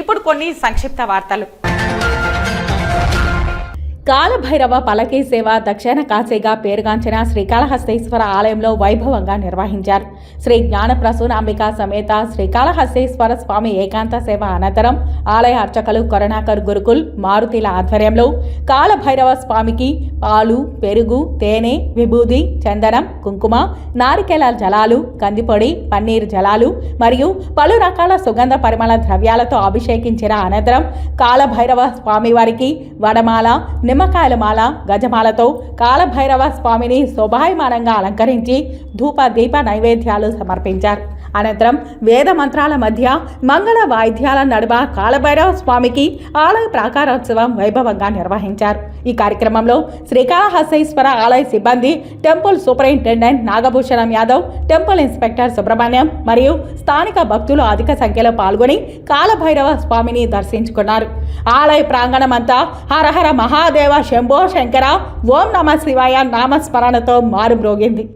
ఇప్పుడు కొన్ని సంక్షిప్త వార్తలు. కాలభైరవ పలకీ సేవ దక్షిణ కాశీగా పేరుగాంచిన శ్రీకాళహస్తేశ్వర ఆలయంలో వైభవంగా నిర్వహించారు. శ్రీ జ్ఞానప్రసూనాంబిక సమేత శ్రీకాళహస్తేశ్వర స్వామి ఏకాంత సేవ అనంతరం ఆలయ అర్చకులు కరుణాకర్ గురుకుల్ మారుతిల ఆధ్వర్యంలో కాలభైరవ స్వామికి పాలు పెరుగు తేనె విభూది చందనం కుంకుమ నారికేల జలాలు కందిపొడి పన్నీర్ జలాలు మరియు పలు రకాల సుగంధ పరిమళ ద్రవ్యాలతో అభిషేకించిన అనంతరం కాలభైరవ స్వామివారికి వడమాల నిమ్మకాయల మాల గజమాలతో కాలభైరవ స్వామిని శోభాయమానంగా అలంకరించి ధూప దీప నైవేద్యాలు సమర్పించారు. అనంతరం వేద మంత్రాల మధ్య మంగళ వాయిద్యాల నడుమ కాలభైరవ స్వామికి ఆలయ ప్రాకారోత్సవం వైభవంగా నిర్వహించారు. ఈ కార్యక్రమంలో శ్రీకాళహస్తేశ్వర ఆలయ సిబ్బంది temple superintendent Nagabhushanam Yadav temple inspector Subrahmanyam మరియు స్థానిక భక్తులు అధిక సంఖ్యలో పాల్గొని కాలభైరవ స్వామిని దర్శించుకున్నారు. ఆలయ ప్రాంగణమంతా హరహర మహాదేవ శంభో శంకర ఓం నమ శివాయ నామస్మరణతో మారుమ్రోగింది.